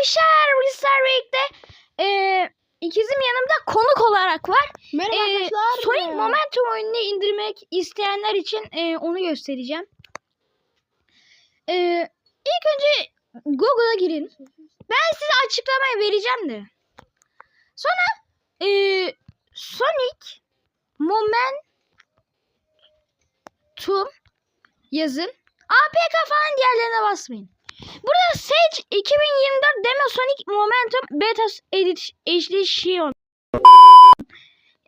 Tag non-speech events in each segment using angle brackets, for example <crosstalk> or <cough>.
arkadaşlar sizlerle birlikte eee, ikizim yanımda konuk olarak var. Merhaba Eee, arkadaşlar. Sonic Momentum oyununu indirmek isteyenler için eee, onu göstereceğim. Eee ilk önce Google'a girin. Ben size açıklamayı vereceğim de. Sonra eee, Sonic Momentum yazın. APK falan diğerlerine basmayın. Burada Sage 2024 Demo Sonic Momentum Beta Edit Edition.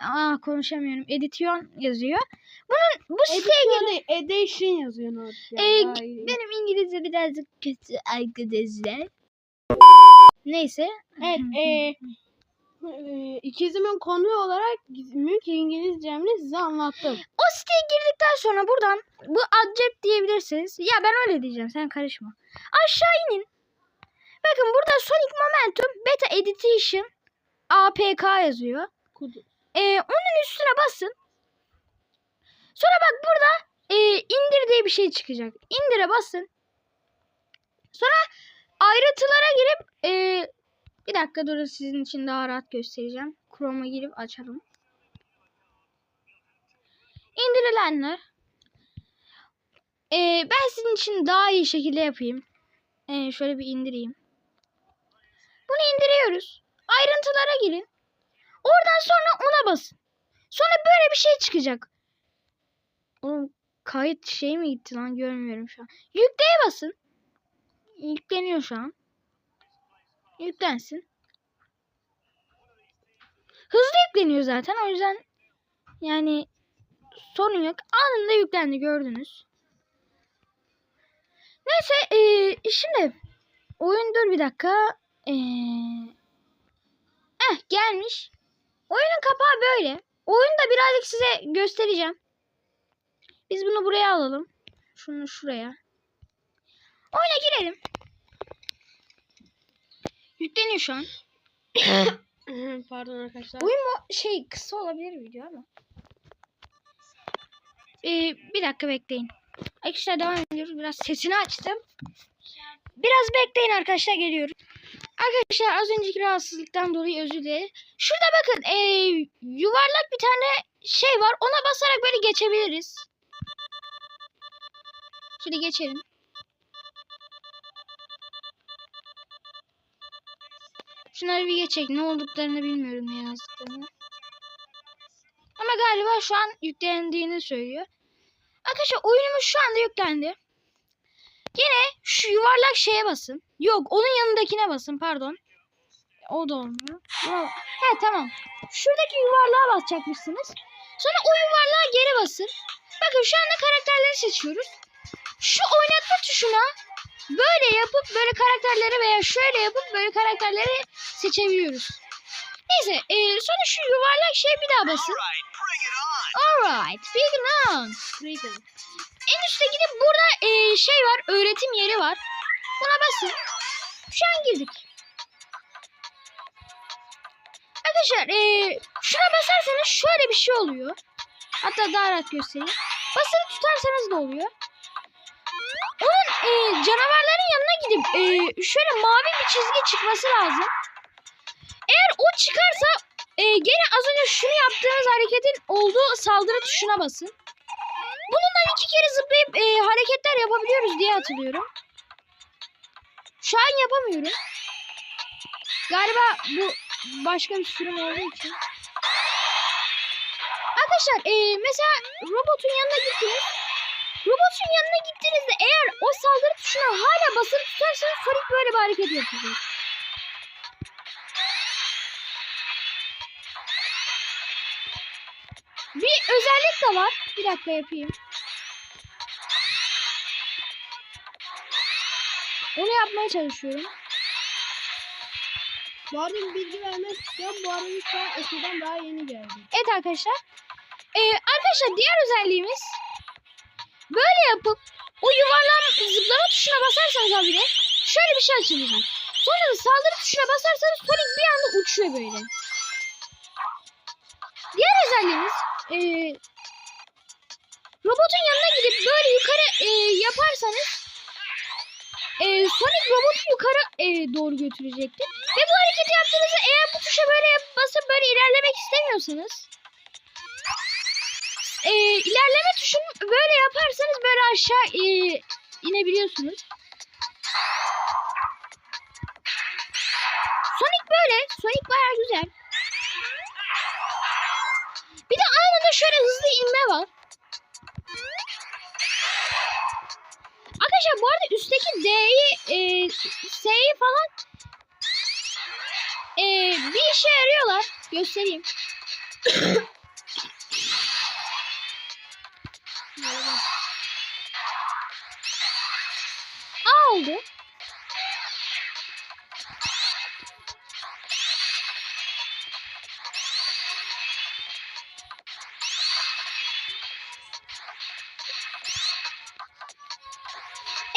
Aa konuşamıyorum. Edition yazıyor. Bunun bu siteye gelin. Edition, yazıyor not. Ee, benim İngilizce birazcık kötü arkadaşlar. Neyse. Evet. E, ikizimin konuğu olarak mülk İngilizcemle size anlattım. O siteye girdikten sonra buradan bu adcep diyebilirsiniz. Ya ben öyle diyeceğim sen karışma. Aşağı inin. Bakın burada Sonic Momentum Beta Edition APK yazıyor. Kudu. Ee, onun üstüne basın. Sonra bak burada e, indir diye bir şey çıkacak. İndire basın. Sonra ayrıntılara girip e, bir dakika durun sizin için daha rahat göstereceğim. Chrome'a girip açalım. İndirilenler. E, ben sizin için daha iyi şekilde yapayım. E, şöyle bir indireyim. Bunu indiriyoruz. Ayrıntılara girin. Oradan sonra ona basın. Sonra böyle bir şey çıkacak. Oğlum kayıt şey mi gitti lan görmüyorum şu an. Yükleye basın. Yükleniyor şu an. Yüklensin. Hızlı yükleniyor zaten o yüzden yani sorun yok. Anında yüklendi gördünüz. Neyse eee, şimdi oyun dur bir dakika. Eee eh gelmiş. Oyunun kapağı böyle. Oyunu da birazcık size göstereceğim. Biz bunu buraya alalım. Şunu şuraya. Oyuna girelim. Yükleniyor şu an. <coughs> Pardon arkadaşlar. Oyun mu şey kısa olabilir video ama. Ee, bir dakika bekleyin. Arkadaşlar devam ediyoruz. Biraz sesini açtım. Biraz bekleyin arkadaşlar geliyorum. Arkadaşlar az önceki rahatsızlıktan dolayı özür dilerim. Şurada bakın ee, yuvarlak bir tane şey var. Ona basarak böyle geçebiliriz. Şöyle geçelim. Şunları bir geçecek. Ne olduklarını bilmiyorum ne yazdıklarını. Ama galiba şu an yüklendiğini söylüyor. Arkadaşlar oyunumuz şu anda yüklendi. Yine şu yuvarlak şeye basın. Yok onun yanındakine basın pardon. O da olmuyor. He tamam. Şuradaki yuvarlığa basacakmışsınız. Sonra o yuvarlığa geri basın. Bakın şu anda karakterleri seçiyoruz. Şu oynatma tuşuna böyle yapıp böyle karakterleri veya şöyle yapıp böyle karakterleri seçebiliyoruz. Neyse e, sonra şu yuvarlak şeye bir daha basın. Alright. Big on. Freedom. En üstte gidip burada e, şey var. Öğretim yeri var. Buna basın. Şu an girdik. Arkadaşlar e, şuna basarsanız şöyle bir şey oluyor. Hatta daha rahat göstereyim. Basılı tutarsanız da oluyor. Canavarların yanına gidip e, şöyle mavi bir çizgi çıkması lazım. Eğer o çıkarsa e, gene az önce şunu yaptığınız hareketin olduğu saldırı tuşuna basın. Bununla iki kere zıplayıp e, hareketler yapabiliyoruz diye hatırlıyorum. Şu an yapamıyorum. Galiba bu başka bir sürüm olduğu için. Arkadaşlar e, mesela robotun yanına gittiniz. Robotun yanına gittiğinizde eğer o saldırı tuşuna hala basılı tutarsanız Sonic böyle bir hareket yapacak. Bir özellik de var. Bir dakika yapayım. Onu yapmaya çalışıyorum. Bu arada bir bilgi vermek istiyorum. Bu arada şu an daha yeni geldim. Evet arkadaşlar. Ee, arkadaşlar diğer özelliğimiz böyle yapıp o yuvarlan zıplama tuşuna basarsanız abi de şöyle bir şey açılacak. Sonra da saldırı tuşuna basarsanız Sonic bir anda uçuyor böyle. Diğer özelliğimiz ee, robotun yanına gidip böyle yukarı ee, yaparsanız e, Sonic robotu yukarı e, doğru götürecekti. Ve bu hareketi yaptığınızda eğer bu tuşa böyle basıp böyle ilerlemek istemiyorsanız e, ilerleme tuşunu böyle yaparsanız böyle aşağı e, inebiliyorsunuz. Sonic böyle. Sonic bayağı güzel. Bir de anında şöyle hızlı inme var. Arkadaşlar bu arada üstteki D'yi, e, S'yi falan e, bir işe yarıyorlar. Göstereyim. <coughs> oldu.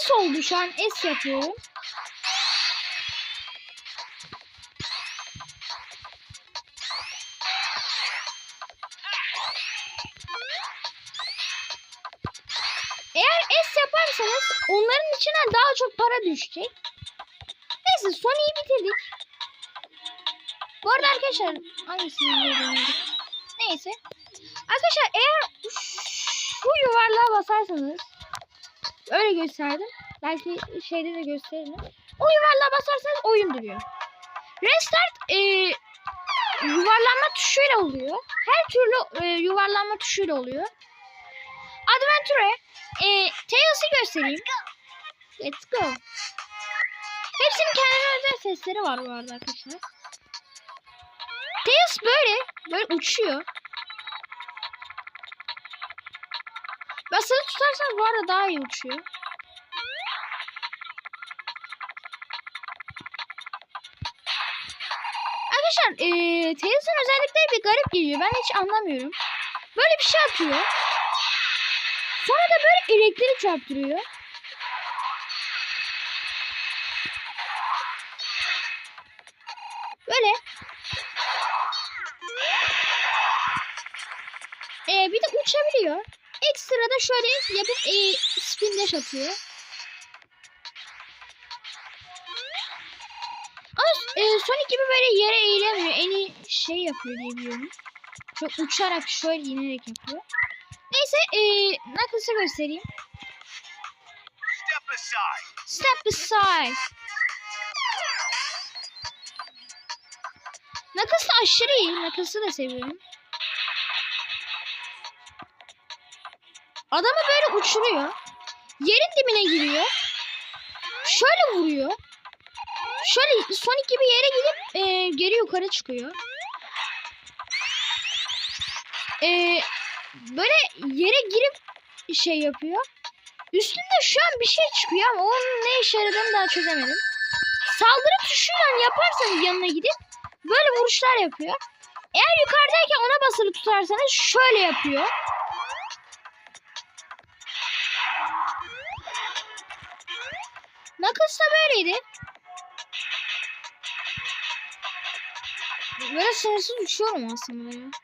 S oldu şu an S yapıyorum. S yaparsanız onların içine daha çok para düşecek. Neyse Sony'yi bitirdik. Bu arada arkadaşlar hangisini öğreniyorduk? Neyse. Arkadaşlar eğer şu yuvarlığa basarsanız öyle gösterdim. Belki şeyde de gösteririm. O yuvarlığa basarsanız oyun duruyor. Restart e, yuvarlanma tuşuyla oluyor. Her türlü e, yuvarlanma tuşuyla oluyor. Adventure e, Tails'ı göstereyim. Let's go. Hepsinin kendine özel sesleri var bu arada arkadaşlar. Tails böyle, böyle uçuyor. Basılı tutarsanız bu arada daha iyi uçuyor. Arkadaşlar eee Tails'ın özellikleri bir garip geliyor. Ben hiç anlamıyorum. Böyle bir şey atıyor. Sonra da böyle elektrik çarptırıyor. Böyle. Ee, bir de uçabiliyor. Ekstra da şöyle yapıp e, spin dash atıyor. Ama e, Sonic gibi böyle yere eğilemiyor. En iyi şey yapıyor diye biliyorum. Çok uçarak şöyle inerek yapıyor. Neyse e, Knuckles'ı göstereyim. Step aside. Step aside. Knuckles da aşırı iyi. Knuckles'ı da seviyorum. Adamı böyle uçuruyor. Yerin dibine giriyor. Şöyle vuruyor. Şöyle Sonic gibi yere gidip e, geri yukarı çıkıyor. E, böyle yere girip şey yapıyor. Üstünde şu an bir şey çıkıyor ama onun ne işe yaradığını daha çözemedim. Saldırı tuşuyla yaparsanız yanına gidip böyle vuruşlar yapıyor. Eğer yukarıdayken ona basılı tutarsanız şöyle yapıyor. Knuckles da böyleydi. Böyle sınırsız uçuyorum aslında ya.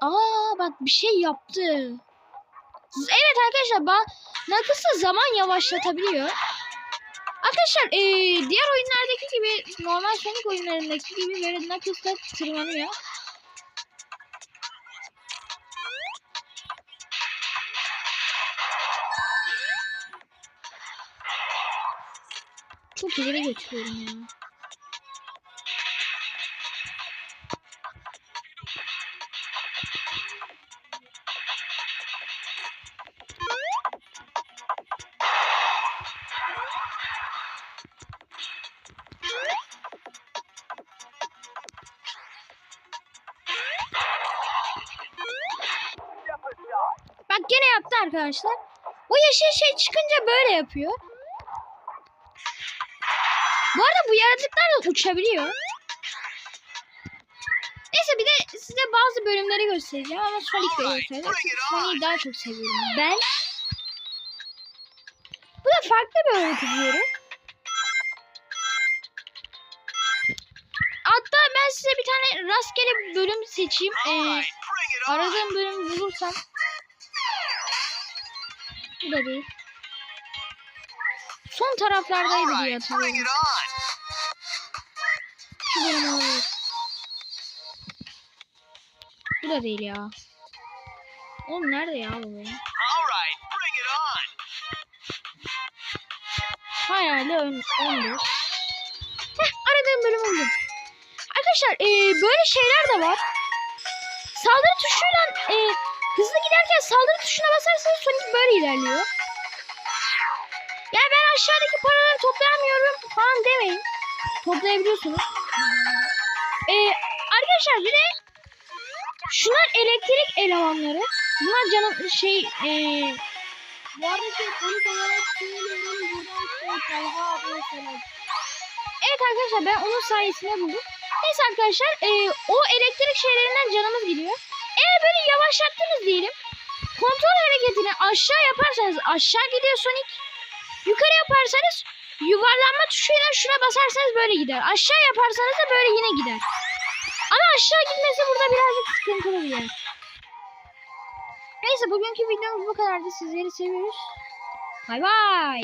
Aa bak bir şey yaptı. Evet arkadaşlar bak Knuckles da zaman yavaşlatabiliyor. Arkadaşlar eee, diğer oyunlardaki gibi normal Sonic oyunlarındaki gibi böyle Knuckles da tırmanıyor. Çok ileri götürüyorum ya. Yaptı arkadaşlar. O yeşil şey çıkınca böyle yapıyor. Bu arada bu yaratıklar da uçabiliyor. Neyse bir de size bazı bölümleri göstereceğim ama Sonic'le göstereceğim. Çünkü Sonic'i daha çok seviyorum ben. Bu da farklı bir öğreti Hatta ben size bir tane rastgele bir bölüm seçeyim. Ee, aradığım bölümü bulursam Bu da değil. Son taraflardaydı diye hatırlıyorum. Şu. Bu da değil ya. Oğlum nerede ya bu benim? Hayali ön, öndü. Heh, aradığım bölüm oldu. Arkadaşlar eee, böyle şeyler de var. Saldırı tuşuyla eee, hızlı giderken saldırı tuşuna basarsanız Sonic böyle ilerliyor. Yani ben aşağıdaki paraları toplayamıyorum falan demeyin. Toplayabiliyorsunuz. Eee, arkadaşlar bir de şunlar elektrik elemanları. Bunlar canım şey eee Bu arada. Evet arkadaşlar ben onun sayesinde buldum. Neyse arkadaşlar e, o elektrik şeylerinden canımız gidiyor. Eğer böyle yavaşlattınız diyelim. Kontrol hareketini aşağı yaparsanız aşağı gidiyor Sonic. Yukarı yaparsanız yuvarlanma tuşuyla şuna basarsanız böyle gider. Aşağı yaparsanız da böyle yine gider. Ama aşağı gitmesi burada birazcık sıkıntılı bir yer. Neyse bugünkü videomuz bu kadardı. Sizleri seviyoruz. Bay bay.